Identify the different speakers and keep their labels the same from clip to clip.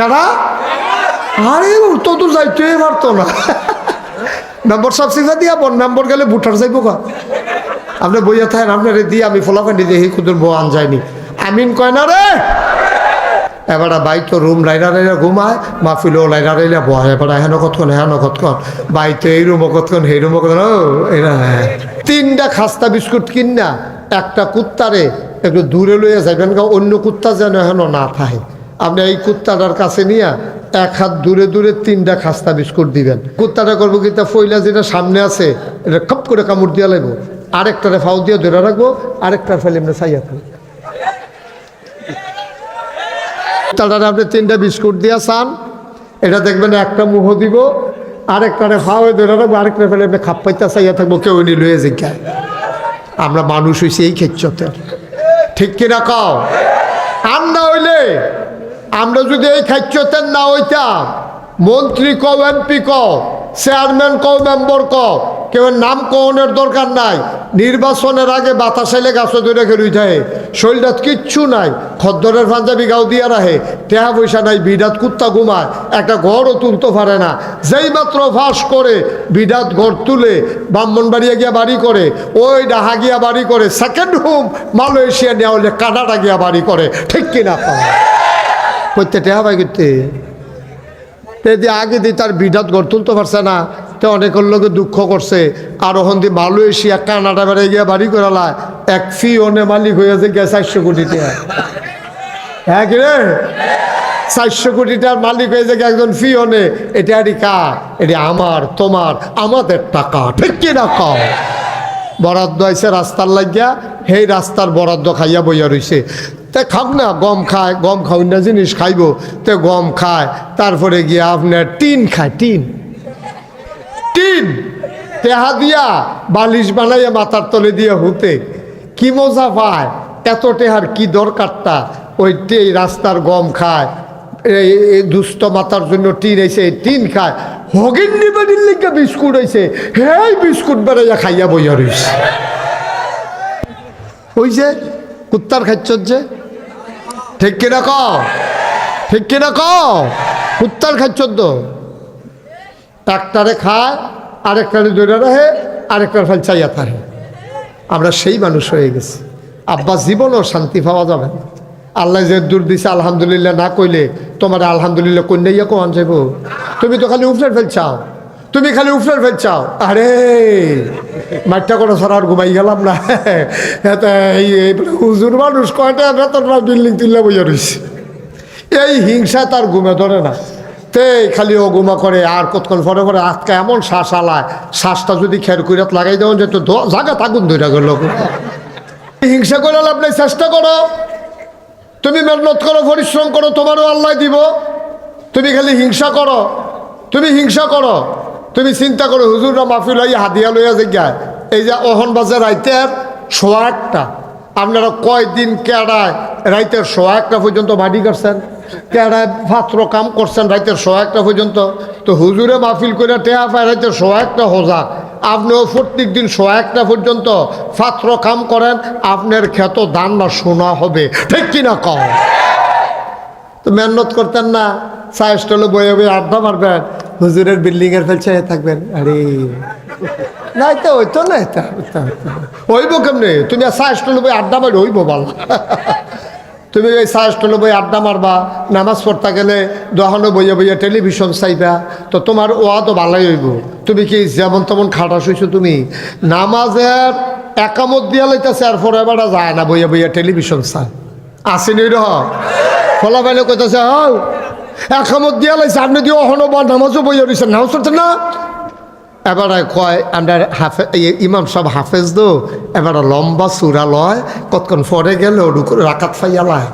Speaker 1: কেনা আরে তো তো যাইতে পারতো না। মেম্বর সব সিফা দিয়া বন মেম্বর গেলে ভুটার যাইব কা আপনি বইয়া থাকেন, আপনার দিয়ে আমি ফলাফান্ডি দেখি কুদুর বউ আন যায়নি আমিন কয় না রে। এবার বাই তো রুম লাইনা লাইনা ঘুমায়, মাহফিলও লাইনা লাইনা বয়। এবার হেন কতক্ষণ হেন কতক্ষণ বাই তো এই রুমও কতক্ষণ সেই রুমও কতক্ষণ এরা। তিনটা খাস্তা বিস্কুট কিন না একটা কুত্তারে, একটু দূরে লইয়া যাবেন অন্য কুত্তা যেন হেন না থাকে। আপনি এই কুত্তাটার কাছে নিয়ে এক হাত দূরে দূরে তিনটা খাস্তা বিস্কুট দিবেন। কুত্তাটা করব কিন্তু ফইলা যেটা সামনে আছে, এটা খপ করে কামড় দিয়া লাগবো আরেকটারে ফাউ দিয়ে ধরে রাখব, আরেকটার ফেলে এমনি চাইয়া থাকব তাড়াতাড়ি আপনি তিনটা বিস্কুট দিয়া চান, এটা দেখবেন একটা মুহ দিব, আরেকটারে খাওয়াই ধরে রাখব আরেকটা ফেলে আপনি খাপ পাইতে চাইয়া থাকব, কেউ নি লয়ে জিজ্ঞায় আমরা মানুষ হইছি এই ক্ষেত্রতে। ঠিক কিনা কও? আর না হইলে আমরা যদি এই খাচ্যতেন না হইতাম, মন্ত্রী কও, এমপি কও, চেয়ারম্যান কও, মেম্বার কও, কেউ নাম কওনের দরকার নাই, নির্বাচনের আগে বাতাস এলে গাছ ধরে খেলুই থাকে। শরীরটাত কিচ্ছু নাই, খদ্দরের পাঞ্জাবি গাও দিয়া রাহে টেহা পয়সা নাই, বিডাত কুত্তা ঘুমায়, একটা ঘরও তুলতে পারে না। যেই মাত্র ফাঁস করে বিডাত ঘর তুলে ব্রাহ্মণবাড়িয়া গিয়া বাড়ি করে, ওই ডাহা গিয়া বাড়ি করে সেকেন্ড হোম মালয়েশিয়া নেওয়া হলে কানাডা গিয়া বাড়ি করে, ঠিক কিনা পাওয়া করতে টেহা পাই করতে দিয়ে আগে দিয়ে তার বিধাত গড় তুলতে পারছে না, তো অনেকের লোকে দুঃখ করছে। আর ওখান দিয়ে মালয়েশিয়া, কানাডা বেড়ে গিয়ে বাড়ি করালা এক ফি অনে মালিক হয়েছে গিয়ে চারশো কোটি টাকা। হ্যাঁ কি রে? চারশো কোটি টাকার মালিক হয়েছে গিয়ে একজন ফি ওনে। এটা এটি কার? এটি আমার, তোমার, আমাদের টাকা। ঠিক কি না কম বরাদ্দ আইছে রাস্তার লাগিয়া, সেই রাস্তার বরাদ্দ খাইয়া বইয়া রইছে। তে খাক না, গম খায়, গম খাও না জিনিস খাইব। তে গম খায়, তারপরে গিয়া আপনার টিন খায়, টিন। টিন তেহা দিয়া বালিশ বানাইয়া মাথার তলে দিয়ে হুতে। কি মজা পায়, এত টেহার কি দরকারটা? তে- রাস্তার গম খায়, এই দুস্থ মাথার জন্য টিন এসে টিন খায়। হগিন নিবাড়ির লিগে বিস্কুট হয়েছে হেই বিস্কুট বেড়াইয়া খাইয়া বইয়া রইছে। ওই যে, কুত্তার খাচ্ছর যে ঠিক কিনা ক ঠিক কিনা ক কুত্তার খাচ্ছর তো? একটারে খায়, আরেকটারে ধরে রাখে, আরেকটার ফেল চাইয়া থাকে। আমরা সেই মানুষ হয়ে গেছি। আব্বা, জীবনও শান্তি পাওয়া যাবে না। আল্লাহ যে দূর দিছে, আলহামদুলিল্লাহ না কইলে তোমার আলহামদুলিল্লাহ কন্যাইয়া কোন যাইব? তুমি তো খালি উফরের ফেল চাও। তুমি খালি উফরের ফেল চাও। আরে মাঠটা করে সারা আর ঘুমাই গেলাম না। হুজুর মানুষ কয়টা বিল্ডিং তুললে বইয়া রয়েছে এই হিংসা তার ঘুমে ধরে না। তে খালি ও গুমা করে, আর কতক্ষণ পরে পরে আজকে এমন শ্বাস আলায়। শ্বাসটা যদি খের কইরাত লাগাই দেওয়া যেত জাগা তাগুন ধরে গেল হিংসা করে লাভ নাই, চেষ্টা করো। তুমি মেহনত করো, পরিশ্রম করো, তোমারও আল্লাহ দিব। তুমি খালি হিংসা করো। তুমি হিংসা করো। তুমি চিন্তা করো হুজুররা মাহফিল হইয়া হাদিয়া লইয়া জিজ্ঞায় এই যে অহন বাজার রাইতের সোয়া একটা। আপনারা কয়দিন কেড়ায় রাইতের সোয়া একটা পর্যন্ত বাড়ি করছেন? কেড়ায় পাত্র কাম করছেন রাইতের সোয়া একটা পর্যন্ত? তো হুজুরে মাহফিল করে টেহা পায় রাইতের সোয়া একটা হোজা। আপনিও প্রত্যেক দিন সোয়া একটা পর্যন্ত পাত্র কাম করেন, আপনার ক্ষেত দান না শোনা হবে। ঠিক কিনা কম তো মেহনত করতেন না চা বয়ে বয়ে আড্ডা মারবেন। হুজুরের বিল্ডিং এর ফেলছে থাকবেন। আরে। না, এটা হইতো না, এটা। হইব কেমনে? তুমি স্টলে বই আড্ডা মারি হইব বল। তুমি ওই চা স্টলে বই আড্ডা মারবা, নামাজ পড়তে গেলে দহনো বইয়া বইয়া টেলিভিশন চাইবা, তো তোমার ওয়া তো ভালোই হইব। তুমি কি যেমন তেমন খাটা শুইছো তুমি? নামাজের একামত দিয়া লইতেছে আর বেড়া যায় না বইয়া বইয়া টেলিভিশন চায়। আসেনি রহ ফলা বাইলে কইতেছে হাও একামত দিয়া লাইছে, আপনি দিয়ে অহনো বা নামাজও বইয়া রয়েছেন নামাজ পড়ছেন না? এবারে কয়, আমরা হাফে ইমাম সব হাফেজ দো, এবারে লম্বা চূড়া লয়, কতক্ষণ পরে গেল রুকু রাকাত ফাইয়ালায়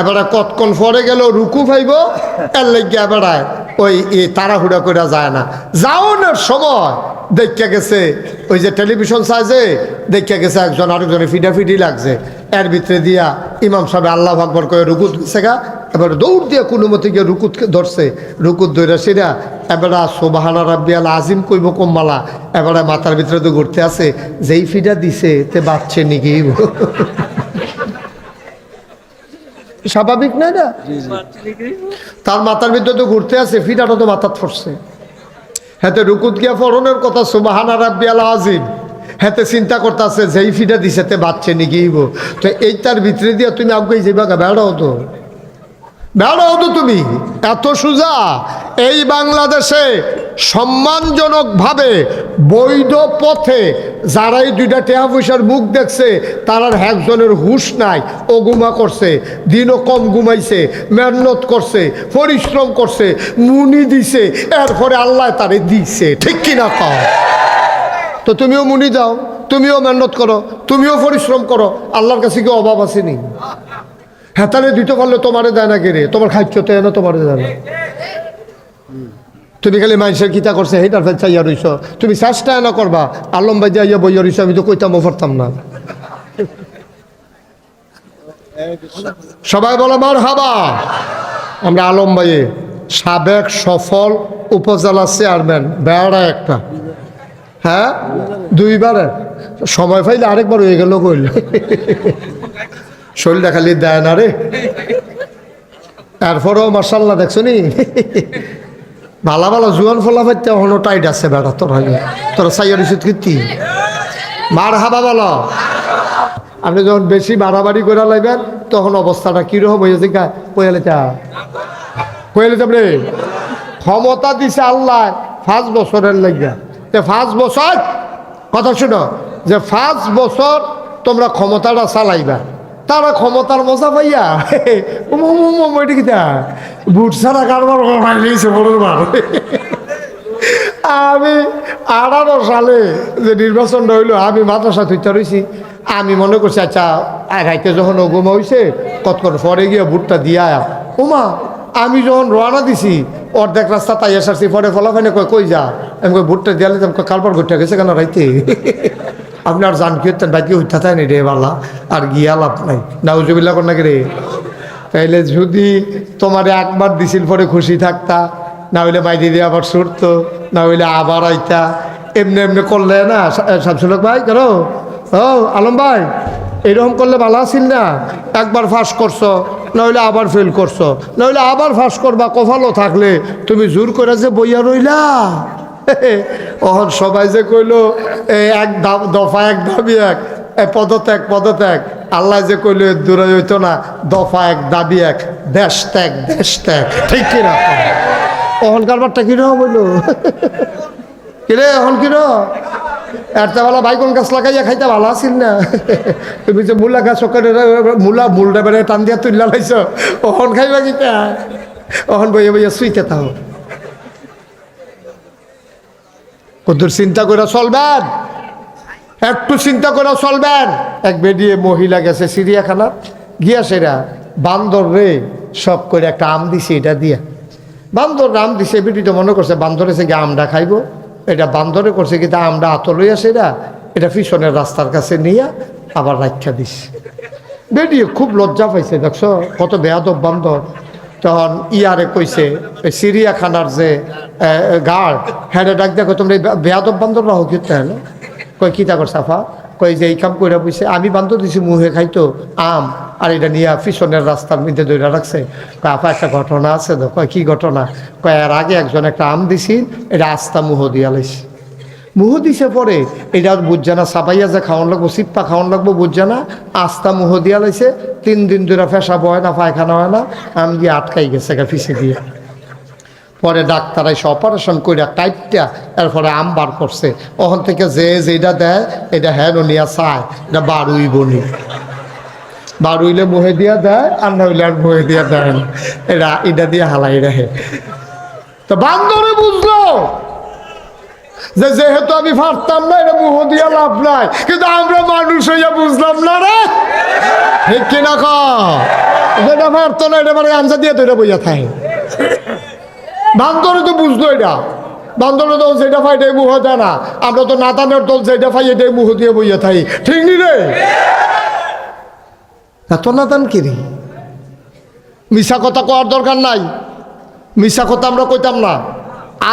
Speaker 1: এবারে কতক্ষণ পরে গেল রুকু ফাইব, এর লেগে এবারে ওই তাড়াহুড়া করে যায় না। যাওনের সময় দেখা গেছে, ওই যে টেলিভিশন সাইজে দেখা গেছে একজন আরেকজনে ফিডাফিডি লাগছে। এর ভিতরে দিয়া ইমাম সাহেব আল্লাহ আকবর করে রুকুত গেছে গা এবার দৌড় দিয়ে কোনো মতে গিয়ে রুকুত ধরছে রুকুত ধরে সেরা এবারে সোবাহানা রাব্বিয়াল আজিম কইব কম্মালা এবারে মাথার ভিতরে তো ঘুরতে আছে যেই ফিডা দিছে তে বাচ্চে নিকি স্বাভাবিক না না তার মাথার ভিতরে তো ঘুরতে আছে ফিটাটা তো মাথার পড়ছে হাতে রুকুত গিয়া ফরনের কথা সুবাহানা রাব্বি আল আজিম হাতে চিন্তা করতেছে যেই ফিটা দিছে তে বাচ্চে নিগিয়েব তো এইটার ভিতরে দিয়া তুমি আগে যাইবা গা বেড়াও তো। বেড়াও তো তুমি। এত সোজা, এই বাংলাদেশে সম্মানজনকভাবে বৈধ পথে যারা এই দুইটা টেহা পয়সার মুখ দেখছে, তারার একজনের হুশ নাই, ও গুমা করছে, দিনও কম ঘুমাইছে, মেহনত করছে, পরিশ্রম করছে, মুনি দিছে, এরপরে আল্লাহ তারে দিছে, ঠিক কিনা কও? তো তুমিও মুনি দাও, তুমিও মেহনত করো, তুমিও পরিশ্রম করো, আল্লাহর কাছে কি অভাব আসেনি হেতালে দিতে পারলে তোমারে দেয় না কেরে তোমার খাইতে না তোমারে দেয় না। তুমি খালি মানুষের কিতা করছে, সেইটার ফেল চাইয়া রইছ। তুমি চেষ্টা না করবা, আলম বাই যাইয়া বইয়া রইছ, আমি তো কইতাম পারতাম না। সবাই বলো মার হাবা আমরা আলম ভাইয়ে সাবেক সফল উপজেলা চেয়ারম্যান, বেড়া একটা। হ্যাঁ? দুইবারে। সময় পাইলে আরেকবার হয়ে গেল কইল। শরীরটা খালি দেয় না রে। এরপরেও মার্শাল্লাহ দেখছ নি? ভালো ভালো জুয়ান ফলা পাইতে এখনও টাইট আছে বেড়া তোর আগে তোরা সাইয়ার ইস্যুত কীর্তি? মার হাবা বলো। আপনি যখন বেশি বাড়াবাড়ি করে লাইবেন, তখন অবস্থাটা কীরকম হয়েছে গা পয়ালে চা পয়ালে চাপড়ে ক্ষমতা দিছে আল্লাহ পাঁচ বছরের লাগিয়া। তে পাঁচ বছর? কথা শুনো, যে পাঁচ বছর তোমরা ক্ষমতাটা চালাইবা। তারা ক্ষমতার মজা পাইয়া ওইটা কিতা? বুট ছাড়া কারবার আমি আঠারো সালে যে নির্বাচনটা হইল আমি মাদ্রাসা থইতে রয়েছি আমি মনে করছি আচ্ছা আগাইতে যখন ওগুমা হয়েছে কতক্ষণ পরে গিয়ে বুটটা দিয়া ওমা আমি যখন রওনা দিছি, অর্ধেক রাস্তা তাই এসারছি পরে ফলাফাইনে কয়, কই যা? আমি কই, বুটটা দিয়ালে কই ঘুরতে গেছে কেন রাইতে? আপনার জান কি বাকি হইতে থাকে রে বালা? আর গিয়া লাভ নাই। নাউজুবিল্লা নাকি রে? তাইলে যদি তোমার একবার দিছিল পরে খুশি থাকতা, না হইলে মাইদি দিয়ে আবার ছুটতো না হইলে আবার আইতা। এমনি এমনি করলে না শামসুলক ভাই, করো? ও, আলম ভাই, এরকম করলে ভালো আছিল না? একবার ফাঁস করছ নইলে আবার ফেল করছ। নইলে আবার ফাঁস করবা কফালো থাকলে। তুমি জোর করে যে বইয়া রইলা। ওহন সবাই যে কইলো এক দফা এক দাবি এক পদত্যাগ পদত্যাগ। আল্লাহ যে কইলো দূরে হইতো না, দফা এক দাবি এক, দেশ ত্যাগ দেশ ত্যাগ। ঠিক কিনা অহন কারবারটা কীরকম হইল কিরে এখন কীরকম একটা বেলা বাইকন গাছ লাগাইয়া খাইতে ভালো আছিল না? তুমি যে মূলা গাছ ওখানে মূলা মূলটা বেড়ে টান দিয়া তুললা লাইছ, অহন খাইবা কিতা অহন বইয়া বইয়া সুইতে তাও কত চিন্তা করে চলবেন। একটু চিন্তা করে চলবেন। এক বেডিয়ে মহিলা গেছে চিড়িয়াখানা গিয়া সেরা বান্দর রে, সব করে একটা আম দিছে এটা দিয়া। বান্দর আম দিছে, বেটি তো মনে করছে বান্দরে সে গিয়ে আমটা খাইবো। এটা বান্দরে করছে কিন্তু আমটা আত লইয়া সেরা, এটা পিছনের রাস্তার কাছে নিয়ে আবার রাখা দিছে। বেরিয়ে খুব লজ্জা পাইছে, দেখছ? কত বেয়াদব বান্দর। তখন ইয়ারে কইছে ওই চিড়িয়াখানার যে গার্ড হ্যাঁ ডাক দেখো, তোমরা বেয়াদব বান্দর রাহো কি তাহলে? কই, কি তাকর সাফা? কই যে এই কাম কইরা বইছে, আমি বান্দর দিছি, মুহে খাইতো আম, আর এটা নিয়ে পিছনের রাস্তার মধ্যে দইরা রাখছে। আপা, একটা ঘটনা আছে তো কয় কি ঘটনা? কয় এর আগে একজন একটা আম দিছি, এটা আস্তা মুহ দিয়া মুহ দিছে পরে এটা বুঝছে না সাবাইয়া যে খাওয়ান লাগবো, সিপ্পা খাওয়ান লাগবো, বুঝছে না, আস্তা মুহ দিয়া লাইছে তিন দিন ধরে পেশাব হয় না, পায়খানা হয় না, আম দিয়ে আটকাই গেছে গা পিছে দিয়ে পরে ডাক্তার এসে অপারেশন করে কাইটটা এরপরে আম বার করছে। ওখান থেকে যে যেটা দেয়, এটা হ্যাঁ নিয়া চায়, এটা বারুই বনি। বারুইলে মুহে দিয়া দেয় আর না হইলে আর মুহে দিয়া দেয় না। এটা এটা দিয়ে হালাই রাখে। তো বান্দরে বুঝলো যে যেহেতু আমি পারতাম না, এটা মুহ দিয়া লাভ নাই। কিন্তু আমরা মানুষ হইয়া বুঝলাম না রে। ঠিক কিনা ক? যেটা পারতো না, এটা মানে আনসা দিয়ে তো এটা বইয়া থাকে বান্দরে তো বুঝলো এটা। বান্দরে তো যেটা পাই এটাই মুহ দেয় না। আমরা তো নাতানের দল যেটা পাই এটাই মুহ দিয়ে বইয়া থাকি ঠিক নি রে? এত নাতান কিরি মিশা কথা কওয়ার দরকার নাই। মিশা কথা আমরা কইতাম না।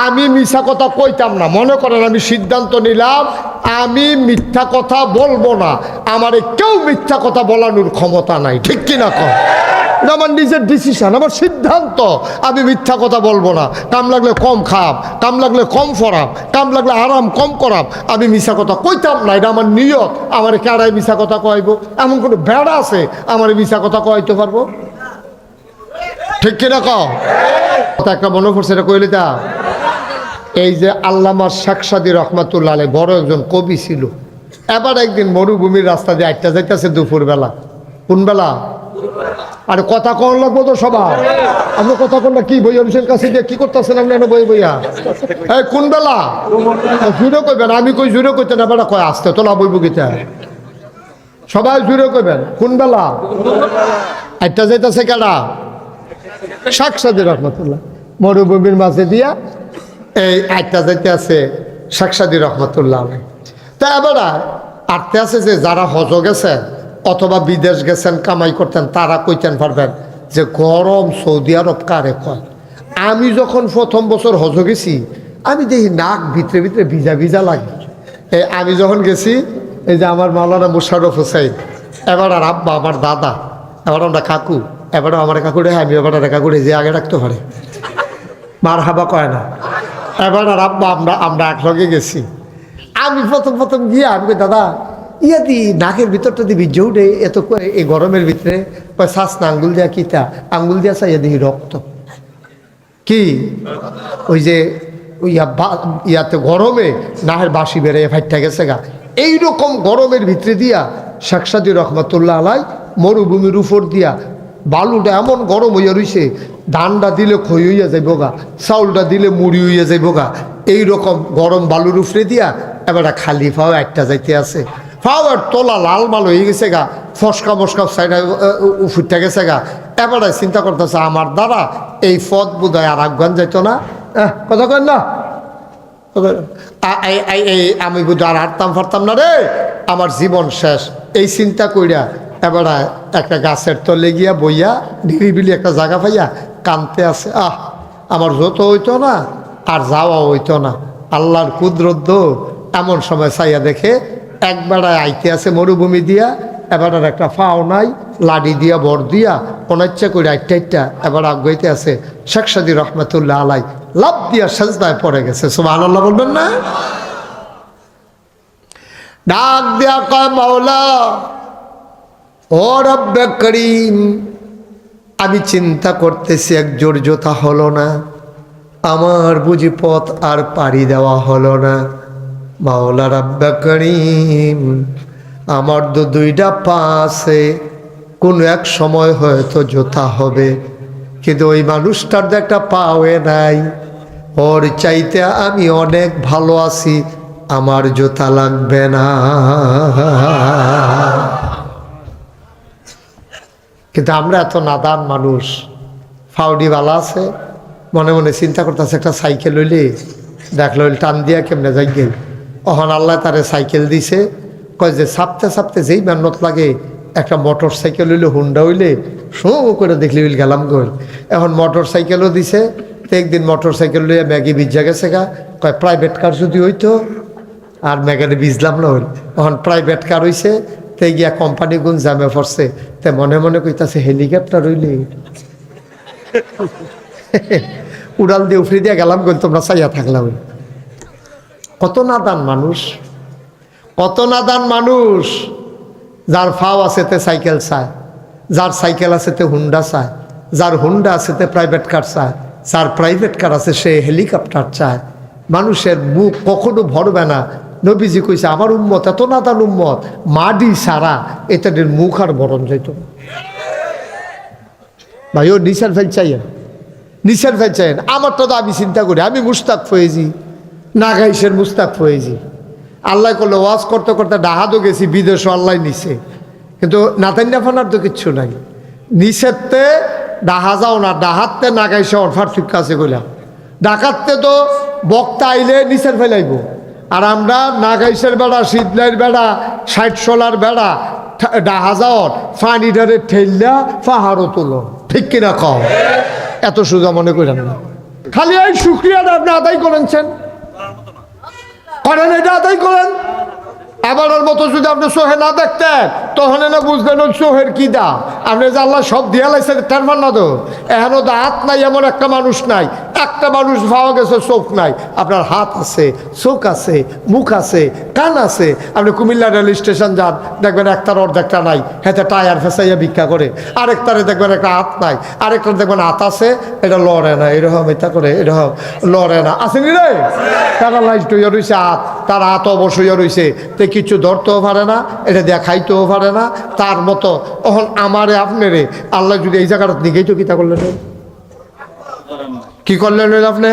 Speaker 1: আমি মিশা কথা কইতাম না। মনে করেন আমি সিদ্ধান্ত নিলাম, আমি মিথ্যা কথা বলব না। আমারে কেউ মিথ্যা কথা বলানোর ক্ষমতা নাই। ঠিক কিনা কম আমার নিজের ডিসিশন আমার সিদ্ধান্ত। আমি মিথ্যা কথা বলব না। কাম লাগলে কম খাম, কাম লাগলে কম ফরাম, কাম লাগলে আরাম কম করাম। আমি মিশা কথা কইতাম না, এটা আমার নিয়ত। আমার কেড়াই মিশা কথা কইব? এমন কোনো বেড়া আছে, আমার মিশা কথা কইতে পারব? ঠিক কিনা কথা একটা মনে পড়ছে, এটা কইলে তা এই যে আল্লামা শেখ সাদি রহমাতুল্লাহ আলাই বড় একজন কবি ছিল। এবার একদিন মরুভূমির রাস্তা দিয়ে আটটা যাইতেছে দুপুরবেলা। কোন বেলা আরে কথা কন লাগবো তো সবার। আপনি কথা কন কি বই অফিসের কাছে দিয়ে কি করতেছেন আপনি এনে বই বইয়া? এই কোন বেলা জুড়ে কইবেন, আমি কই জুড়ে কইতে না, বেটা কয়, আসতে তোলা বই বগিতে সবাই জুড়ে কইবেন কোন বেলা আটটা যাইতেছে কেডা? শাক সাদি রহমতুল্লাহ। মরুভূমির মাঝে দিয়া এই আটটা যাইতে আছে শাকসাদি রহমতুল্লাহ। তা এবার আটতে আছে যে যারা হজ গেছেন অথবা বিদেশ গেছেন, কামাই করতেন, তারা কইতেন পারবেন যে গরম সৌদি আরব কারে কয়? আমি যখন প্রথম বছর হজ গেছি, আমি দেখি নাক ভিতরে ভিতরে ভিজা ভিজা লাগে। এই আমি যখন গেছি, এই যে আমার মাওলানা মুশারফ হোসেন, এবার আর আব্বা, আমার দাদা, এবার আমরা কাকু, এবারও আমার কাকুরে আমি এবার কাকুরে যে আগে রাখতে পারে। মার হাবা কয় না। এবার আর আব্বা, আমরা আমরা একসঙ্গে গেছি। আমি প্রথম প্রথম গিয়ে আমি দাদা, ইয়া দি নাকের ভিতরটা দিবি জৌড়ে এত করে এই গরমের ভিতরে শ্বাস না, আঙ্গুল দিয়া কিতা আঙ্গুল দিয়া চাইয়া দিই রক্ত। কি? ওই যে ইয়া ইয়াতে গরমে নাহের বাসি বেড়ে ফাইটটা গেছে গা। এইরকম গরমের ভিতরে দিয়া শেখসাদি রহমতুল্লাহ আলাই মরুভূমির উপর দিয়া বালুটা এমন গরম হইয়া রইছে, ধানটা দিলে খই হইয়া যাইব গা চাউলটা দিলে মুড়ি হইয়া যাইব গা এইরকম গরম বালুর উপরে দিয়া এবার খালি ফাও একটা যাইতে আছে। ফাও আর তোলা লাল মাল হয়ে গেছে গা, ফসকা মস্কা সাইডে উফুরটা গেছে গা। এবারে চিন্তা করতেছে, আমার দ্বারা এই পথ বোধ হয় আর আফগান যাইতো না। কথা কেন না? আমি বুধ আর হাঁটতাম ফারতাম না রে, আমার জীবন শেষ। এই চিন্তা কইরা এবার একটা গাছের তলে গিয়া বইয়া নিরিবিলি একটা জায়গা পাইয়া কানতে আছে, আহ, আমার যত হইতো না, আর যাওয়া হইতো না। আল্লাহর কুদরত এমন সময় চাইয়া দেখে একবেড়ায় আইতে আছে মরুভূমি দিয়া, এবার আর একটা ফাও নাই, লাডি দিয়া, বর দিয়া, অনাচ্ছা করে আইটা আইটা এবার আগাইতে আছে। শেখ সাদি রহমতুল্লাহ আলাই লাভ দিয়া সাজদায় পড়ে গেছে সুবাহ আল্লাহ বলবেন না? ডাক দিয়া কয় মাওলা ও রব্বে করিম, আমি চিন্তা করতেছি এক জোর জোতা হলো না, আমার বুঝি পথ আর পাড়ি দেওয়া হলো না। মাওলা রাব্বা করিম, আমার তো দুইটা পা আছে, কোনো এক সময় হয়তো জোতা হবে, কিন্তু ওই মানুষটার তো একটা পাওয়ে নাই। ওর চাইতে আমি অনেক ভালো আছি, আমার জোতা লাগবে না। কিন্তু আমরা এত নাদান মানুষ। ফাউডিওয়ালা আছে, মনে মনে চিন্তা করতেছে, একটা সাইকেল হইলে দেখল টান দিয়া কেমনে যাই গেল। অহন আল্লাহ তারে সাইকেল দিছে, কয় যে সাপতে সাপতে যেই মেহনত লাগে, একটা মোটর সাইকেল হইলে, হুন্ডা হইলে, শো করে দেখলি হইল গেলাম গল এখন মোটর সাইকেলও দিছে, তো একদিন মোটর সাইকেল লইয়া ম্যাগি ভিজা গেছে গা, কয় প্রাইভেট কার যদি হইতো, আর ম্যাগানে বিজলাম না হইল। এখন প্রাইভেট কার হইছে তে গিয়া কোম্পানি গুণ জামে পড়ছে, তে মনে মনে কইতাছে, হেলিকপ্টার হইলে? উড়াল দিয়ে উফরি দিয়ে গেলাম গো, তোমরা চাইয়া থাকলাম কত নাদান মানুষ, কত নাদান মানুষ, যার ফাও আছে তে সাইকেল চায়, যার সাইকেল আছে তে হুন্ডা চায়, যার হুন্ডা আছে তে প্রাইভেট কার চায়, যার প্রাইভেট কার আছে সে হেলিকপ্টার চায়। মানুষের মুখ কখনো ভরবে না নবীজি কইছে, আমার উম্মত, এত নাদান উম্মত মাডি সারা এটাদের মুখ আর বরণ যাইত ভাই, ও নিশার ফেল চাইয়েন নিশার ফেল চাইয়েন আমারটা তো আমি চিন্তা করি, আমি মুস্তাক ফয়েজি, নাগাইশের মুস্তাক ফয়েজি। আল্লাহ করলে ওয়াজ করতে করতে ডাহাদও গেছি, বিদেশও আল্লাহ নিছে। কিন্তু নাতান্যা ফানার তো কিচ্ছু নাই। নিষেধতে ডাহা যাও না ডাহাতে নাগাইছে অরফার ঠিক আছে কইলাম ডাকাততে তো বক্তা আইলে নিচের ফেলাইব আর আমরা নাগাইশের বেড়া শীতলাইয়ের বেড়া ষাট সোলার বেড়া ঠা- ডাহা যাওয়ার ফানি ডারে ঠেললা পাহাড়ও তুলো। ঠিক কিনা কও? এত সোজা মনে করেন না। খালি এই শুক্রিয়াটা আপনি আদায় করেছেন করেন এটা আদায় করেন। এবারের মতো যদি আপনি সোহে না দেখতেন, তখন না বুঝবেন ওই সোহের কি দা। আপনি যে আল্লাহ সব দিয়া লাইছে তার না তো এখনও দাঁত নাই, এমন একটা মানুষ নাই। একটা মানুষ পাওয়া গেছে, চোখ নাই। আপনার হাত আছে, চোখ আছে, মুখ আছে, কান আছে। আপনি কুমিল্লা রেল স্টেশন যান, দেখবেন একটার অর্ধেকটা নাই হেতে টায়ার ফেসাইয়া ভিক্ষা করে। আরেকটারে দেখবেন একটা হাত নাই, আরেকটার দেখবেন হাত আছে, এটা লড়ে না, এরকম এটা করে, এরকম লড়ে না। আসেনি রে? লাইট হইয়া রয়েছে হাত, তার হাত অবশ্যই রয়েছে তে কিছু ধরতেও পারে না, এটা দেখাইতেও পারে না। তার মতো তখন আমারে আপনারে, আল্লাহ যদি এই জায়গাটা দিকেই তো কিতা করলেন কি করলেন আপনি?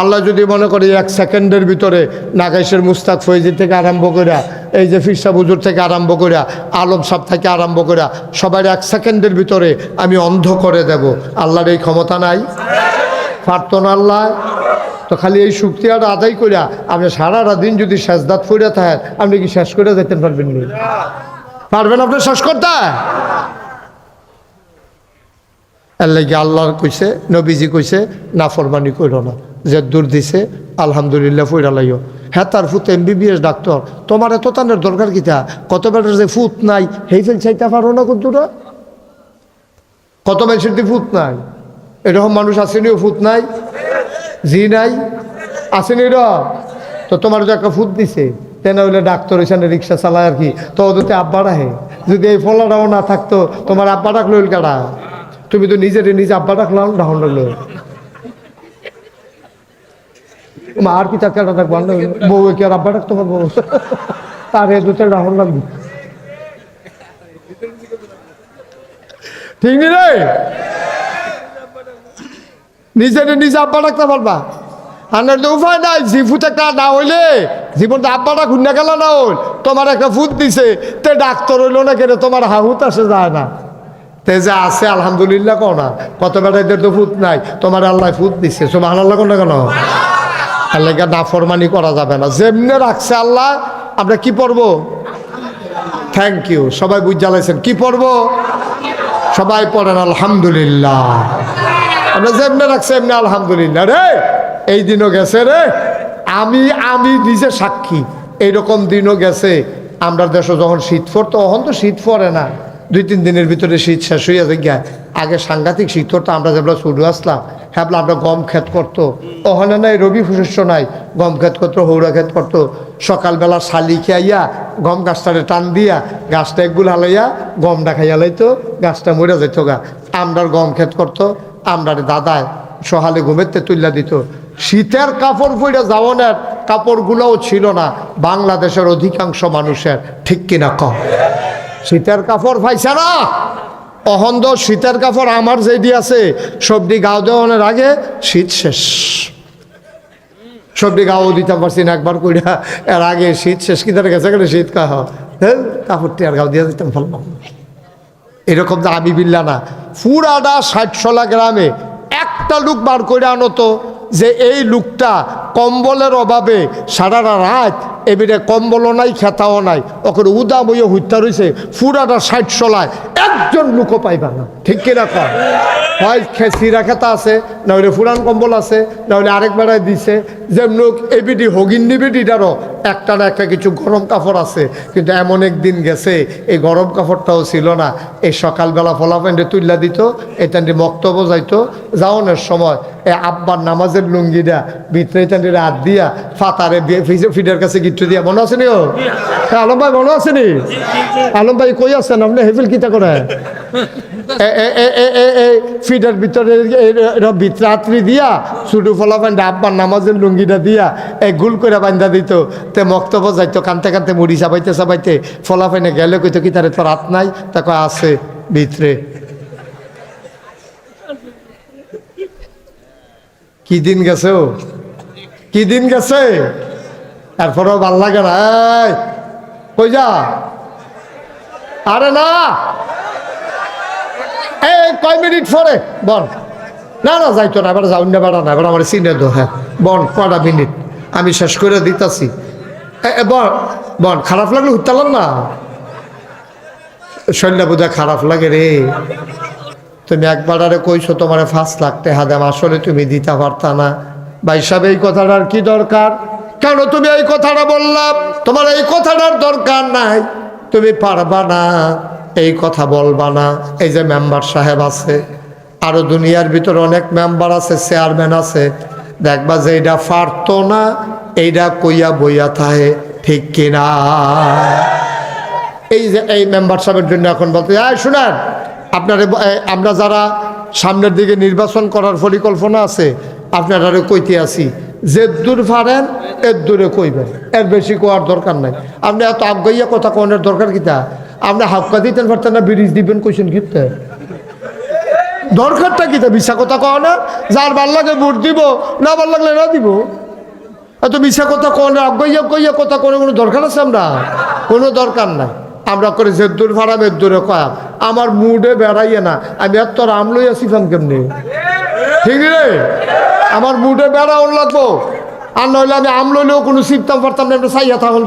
Speaker 1: আল্লাহ যদি মনে করি এক সেকেন্ডের ভিতরে নাগাইশের মুস্তাক ফৈজি থেকে আরম্ভ করিয়া এই যে ফিরসা বুজুর থেকে আরম্ভ করিয়া আলম সাহ থেকে আরম্ভ করিয়া সবার এক সেকেন্ডের ভিতরে আমি অন্ধ করে দেব। আল্লাহর এই ক্ষমতা নাই। পারত না আল্লাহ। তো খালি এই শক্তি আর আদায় করিয়া আপনি সারাটা দিন যদি শেষদাত ফুরিয়া থাকেন, আপনি কি শেষ করে যেতে পারবেন নি? পারবেন আপনি শেষ করতে? এর আল্লাহর কইছে, নবীজি কইছে না ফরমানি কইর না। যে দূর দিছে, আলহামদুলিল্লাহ ফুইরা লাইও। হ্যাঁ তার ফুত এমবিবিএস ডাক্তার। তোমার এত তানের দরকার কিতা কত বেটার যে ফুত নাই হেই ফেল চাইতে পারো না কতটা কত মানুষের দি ফুত নাই? এরকম মানুষ আসেনিও ফুত নাই? জি নাই? আসেনি তো তোমার যে একটা ফুট দিছে তেন হইলে ডাক্তার এখানে রিক্সা চালায় আর কি। তো ওদের আব্বা রাহে যদি এই ফলাটাও না থাকতো, তোমার আব্বা ডাকলো কাটা তুমি তো নিজের নিজে আব্বা ডাকলাম, ডাহন ডাকলো। মা আর কি তাকে ডাকবো বউ কি আর আব্বা ডাকতে পারব? তার এ দুটো ডাহন লাগবে। ঠিক রে? নিজের নিজে আব্বা ডাকতে পারবা। আর নইলে উপায় নাই জিফুত একটা না হইলে জীবনটা আব্বাটা খুন্না গেল না হইল তোমার একটা ফুট দিছে, তে ডাক্তার হইল না কেন? তোমার হাহুত আসে যায় না। তে যে আছে, আলহামদুলিল্লাহ কো না। কত বেড়াইদের তো ফুট নাই। তোমার আল্লাহ ফুট দিছে। সুবাহ আল্লাহ কোন কেন? আল্লাহ নাফরমানি করা যাবে না। যেমনে রাখছে আল্লাহ, আমরা কি পড়ব? থ্যাংক ইউ সবাই বুঝ জ্বালাইছেন। কি পড়ব? সবাই পড়েন, আলহামদুলিল্লাহ। আমরা যেমনে রাখছি, এমনি আলহামদুলিল্লাহ। রে, এই দিনও গেছে রে। আমি আমি নিজে সাক্ষী। এইরকম দিনও গেছে। আমরা দেশে যখন শীত পড়তো, তখন তো শীত পড়ে না। দুই, তিন দিনের ভিতরে শীত শেষ হইয়া যায় আগে সাংঘাতিক শীত পড়তো আমরা যেগুলো শুরু আসলাম হ্যাঁ আমরা গম ক্ষেত করতো। ওখানে নাই, রবি শস্য নাই। গম ক্ষেত করতো, হৌরা ক্ষেত করতো। সকালবেলা শালি খাইয়া, গম গাছটারে টান দিয়া, গাছটা একগুল হালাইয়া, গমটা খাইয়া লাইতো, গাছটা মরে যেত গা। আমরার গম ক্ষেত করতো, আমরার দাদায় সহালে ঘুমেতে তুল্লা দিত। শীতের কাপড় পরে যাওয়ানের কাপড়গুলোও ছিল না, বাংলাদেশের অধিকাংশ মানুষের, ঠিক কিনা কম শীতের কাপড় না। অহন্দ শীতের কাপড় আমার যেদি আছে সবজি গাও দেওয়ানোর আগে শীত শেষ। সবজি গাও দিতে পারছি না একবার কইরা, এর আগে শীত শেষ কি ধরে গেছে গেলে শীত কাহ হ্যাঁ। কাপড়টি আর গাও দিয়ে দিতাম ভালো এরকম তো আমি বিল্লা না। পুরাটা ষাটশোলা গ্রামে একটা লোক বার করে আনো তো যে এই লোকটা কম্বলের অভাবে সারা রাত এবারে কম্বলও নাই, খেতাও নাই। ওকে উদা বইয়ে হত্যা রয়েছে পুরাটা ষাট সলায় একজন লোকও পাইবা না। ঠিক কিনা কয়? হয় সিরা খেতা আছে নইলে ফুরান কম্বল আছে নইলে আরেক বেড়ায় দিছে। যেমন এবিডি হগিন নিবিডিটারও একটা না একটা কিছু গরম কাপড় আছে। কিন্তু এমন একদিন গেছে, এই গরম কাপড়টাও ছিল না। এই সকালবেলা ফলাফেন্ডে তুল্লা দিত এটান্ডে মক্তব্য যাইতো। যাওয়ানোর সময় এ আব্বার নামাজের লুঙ্গিটা ভিতরে এটান্ডে হাত দিয়া ফাতারে ফিডের কাছে গিট্টু দিয়া মনে আছে নি ও? হ্যাঁ, আলম ভাই মনে আছে নি আলম ভাই কই আছেন? আপনি হেফিল কিতা করে? ফিডের ভিতরে রাত্রি দিয়া ছুটু ফলা আব্বার নামাজের লুঙ্গিটা দিয়া গুল করে বান্ধা দিত। তে যাইতো কানতে কানতে মুড়ি চাবাইতে চাবাইতে ফলা গেলে কইতো কি তারে তোর হাত নাই? তাকে আছে ভিতরে। কি দিন গেছে কি দিন গেছে? এরপরেও ভালো লাগে না কই যা? আরে না! এই, কয় মিনিট পরে? বল। না না, যাইতো না, এবার যাও না বেড়া না এবার আমার চিনে দো হ্যাঁ। বন কটা মিনিট? আমি শেষ করে দিতাছি। বন বন খারাপ লাগলে উঠতালাম না? শরীরটা বোধ খারাপ লাগে রে। তুমি একবার আরে কইছো তোমার ফার্স্ট লাগতে হাদাম আসলে তুমি দিতে পারতা না। বা হিসাবে এই কথাটার কি দরকার? কেন তুমি এই কথাটা বললাম তোমার এই কথাটার দরকার নাই। তুমি পারবা না। এই কথা বলবা না। এই যে মেম্বার সাহেব আছে, আরও দুনিয়ার ভিতরে অনেক মেম্বার আছে, চেয়ারম্যান আছে। দেখবা যে এইটা পারতো না এইটা কইয়া বইয়া থাহে ঠিক কিনা? এই যে এই মেম্বার সাহেবের জন্য এখন বলতে আয় শুনেন, আপনারা আমরা যারা সামনের দিকে নির্বাচন করার পরিকল্পনা আছে আপনারা কইতে আছি যে দূর পারেন এর কইবেন। এর বেশি কোয়ার দরকার নাই। আপনি এত আগাইয়া কথা কোনের দরকার কিতা আপনি হাফকা দিতেন পারতেন না, ব্রিজ দিবেন, কইছেন কিতে দরকারটা কিতা মিশা কথা কও না? যার ভালো লাগে ভোট দিব, না ভালো লাগলে না দিব। এত মিশা কথা কোন আগাইয়া কইয়া কথা কোনো কোনো দরকার আছে আমরা? কোনো দরকার নাই। আমরা করে যে দূর ভাড়া মেদ দূরে কয়া আমার মুডে বেড়াইয়ে না। আমি এত রাম লইয়া শিখাম কেমনি? ঠিক রে? আমার মুডে বেড়াও লাগবো। আর নইলে আমি আম লইলেও কোনো শিখতাম পারতাম না আমরা সাইয়া থাকুন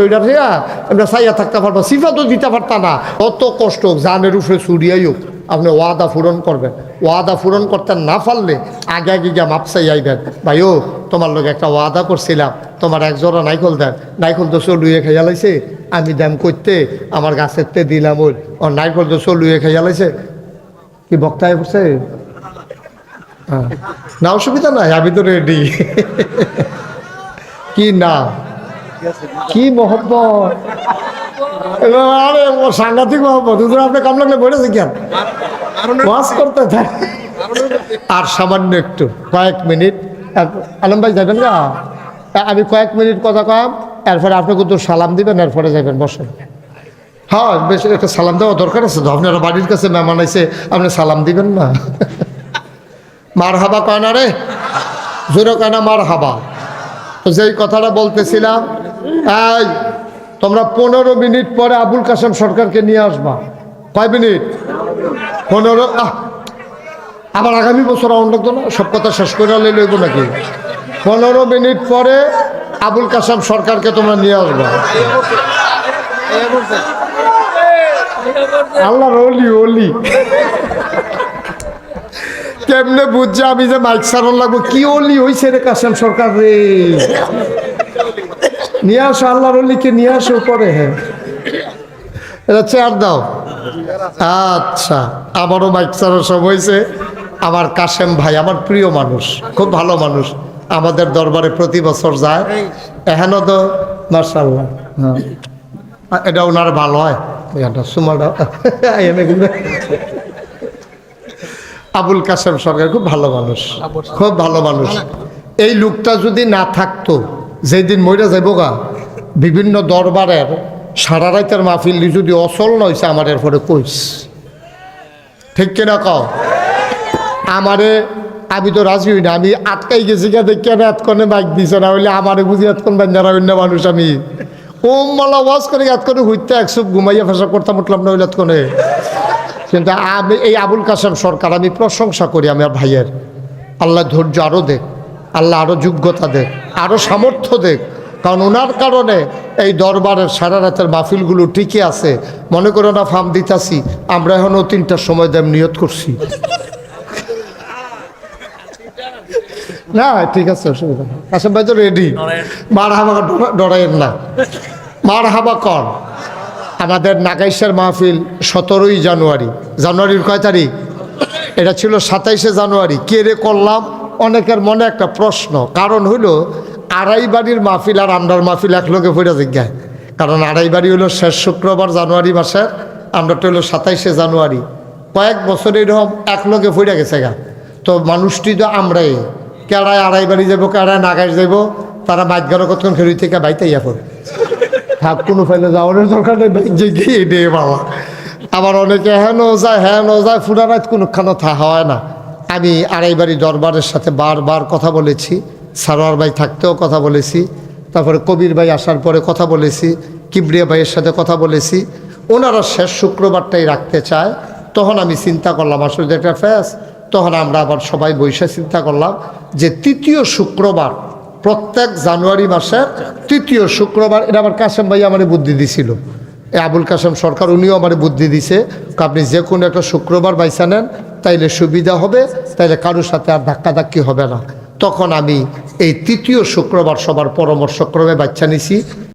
Speaker 1: দইটা থেকে আমরা সাইয়া থাকতে পারব সিফা তো দিতে পারতাম না। অত কষ্ট হোক, জানের উপরে চুরিয়াই হোক, আপনি ওয়াদা পূরণ করবেন। ওয়াদা পূরণ করতে না পারলে আগে আগে গিয়ে মাপসাই আইবেন। ভাই ও তোমার লোক একটা ওয়াদা করছিলাম, তোমার এক জোড়া নাইকল দেন। নাইকল তো চলুয়ে খেয়ে লাইছে, আমি দাম করতে আমার গাছের তে দিলাম ওই। ও নাইকল তো চলুয়ে খেয়ে লাইছে। কি বক্তায় হ্যাঁ। না, অসুবিধা নাই, আমি তো রেডি কি না কি মহব্বত? আরে, ও সাংঘাতিক মহব্বত। হুজুর, আপনি কাম লাগলে বলেছে কেন? ওয়াজ করতে থাক আর সামান্য একটু, কয়েক মিনিট। আলম ভাই যাবেন না? আমি কয়েক মিনিট কথা কম, এরপরে আপনি কিন্তু সালাম দিবেন, এরপরে যাবেন বসেন। হ্যাঁ বেশ, একটা সালাম দেওয়া দরকার আছে তো। আপনারা বাড়ির কাছে মেহমান আইসে আপনি সালাম দিবেন না? মার হাবা কয় না রে? জোরে কয় না মার হাবা তো যেই কথাটা বলতেছিলাম, এই, তোমরা পনেরো মিনিট পরে আবুল কাসেম সরকারকে নিয়ে আসবা। কয় মিনিট? পনেরো, আহ, আবার আগামী বছর আউন না, সব কথা শেষ করে লইব নাকি? পনেরো মিনিট পরে আবুল কাসেম সরকারকে তোমরা নিয়ে আসবা। আল্লাহ ওলি ওলি কেমনে বুঝছে আমি যে মাইক সারন লাগবো? কি অলি হইছে রে কাসেম সরকার রে? নিয়ে আসো, আল্লাহর অলিকে নিয়ে আসো পরে হ্যাঁ। এটা চেয়ার দাও। আচ্ছা আমারও মাইক সারার সব হয়েছে আমার কাশেম ভাই, আমার প্রিয় মানুষ, খুব ভালো মানুষ। আমাদের দরবারে প্রতি বছর যায়। এখানে তো মার্শাল্লাহ হ্যাঁ। এটা ওনার ভালো হয়। সুমাটা আবুল কাসেম সরকার খুব ভালো মানুষ, খুব ভালো মানুষ। এই লোকটা যদি না থাকতো, যেদিন মইরা যাইব গা, বিভিন্ন দরবারের সারা রাইতের মাহফিল যদি অচল নইছে আমার এরপরে কইস। ঠিক কিনা কও? আমারে, আমি তো রাজি হই না, আমি আটকাই গেছি কে দেখি আমি এতক্ষণে বাইক দিছে না, হইলে আমারে বুঝি এতক্ষণ বান্ধারা অন্য মানুষ আমি। ও মালা ওয়াজ করে এতক্ষণে হইতে একশো ঘুমাইয়া ফেসা করতাম, উঠলাম না হইলে এতক্ষণে। কিন্তু আমি, এই আবুল কাসেম সরকার, আমি প্রশংসা করি আমার ভাইয়ের। আল্লাহ ধৈর্য আরও দেখ আল্লাহ আরও যোগ্যতা দেখ আরও সামর্থ্য দেখ কারণ ওনার কারণে এই দরবারের সারা রাতের মাহফিলগুলো টিকে আছে। মনে করো না ফার্ম দিতাছি, আমরা এখনও তিনটার সময় দেম নিয়ত করছি। না, ঠিক আছে, অসুবিধা কাসেম ভাই তো রেডি মার হাবা ডরাইয়েন না। মার হাবা কর। আমাদের নাগাইশের মাহফিল সতেরোই জানুয়ারি। জানুয়ারির কয় তারিখ? এটা ছিল সাতাইশে জানুয়ারি। কে রে করলাম? অনেকের মনে একটা প্রশ্ন। কারণ হইল, আড়াই বাড়ির মাহফিল আর আমরার মাহফিল এক লোকে পড়ে জিজ্ঞায়। কারণ আড়াই বাড়ি হলো শেষ শুক্রবার জানুয়ারি মাসের আমরাটা হলো সাতাইশে জানুয়ারি। কয়েক বছর এরকম এক লোকে পড়ে গেছে গা। তো মানুষটি তো আমরাই। কেড়ায় আড়াই বাড়ি যাব কেড়ায় নাগাইশ যাব তারা মাঝগানো কতক্ষণ ফেরি থেকে বাইতে ইয়া করে থাক, কোনো ফেলে যাওয়ার দরকার নেই যে গিয়ে দে বাবা। আবার অনেকে হেন যায় হেন যায় ফুরা রাত কোনোখানে থা হয় না। আমি আড়াই বাড়ি দরবারের সাথে বারবার কথা বলেছি, সারোয়ার ভাই থাকতেও কথা বলেছি, তারপরে কবির ভাই আসার পরে কথা বলেছি, কিবরিয়া ভাইয়ের সাথে কথা বলেছি, ওনারা শেষ শুক্রবারটাই রাখতে চায়, তখন আমি চিন্তা করলাম, আসলে একটা ফ্যাস তখন আমরা আবার সবাই বৈশা চিন্তা করলাম যে তৃতীয় শুক্রবার প্রত্যেক জানুয়ারি মাসের তৃতীয় শুক্রবার, এটা আমার কাশেম ভাই আমার বুদ্ধি দিছিল। এ আবুল কাশেম সরকার, উনিও আমার বুদ্ধি দিছে আপনি যে কোনো একটা শুক্রবার বাইসা নেন, তাইলে সুবিধা হবে, তাইলে কারোর সাথে আর ধাক্কাধাক্কি হবে না। তখন আমি এই তৃতীয় শুক্রবার সবার পরামর্শক্রমে বাচ্চা নিছি।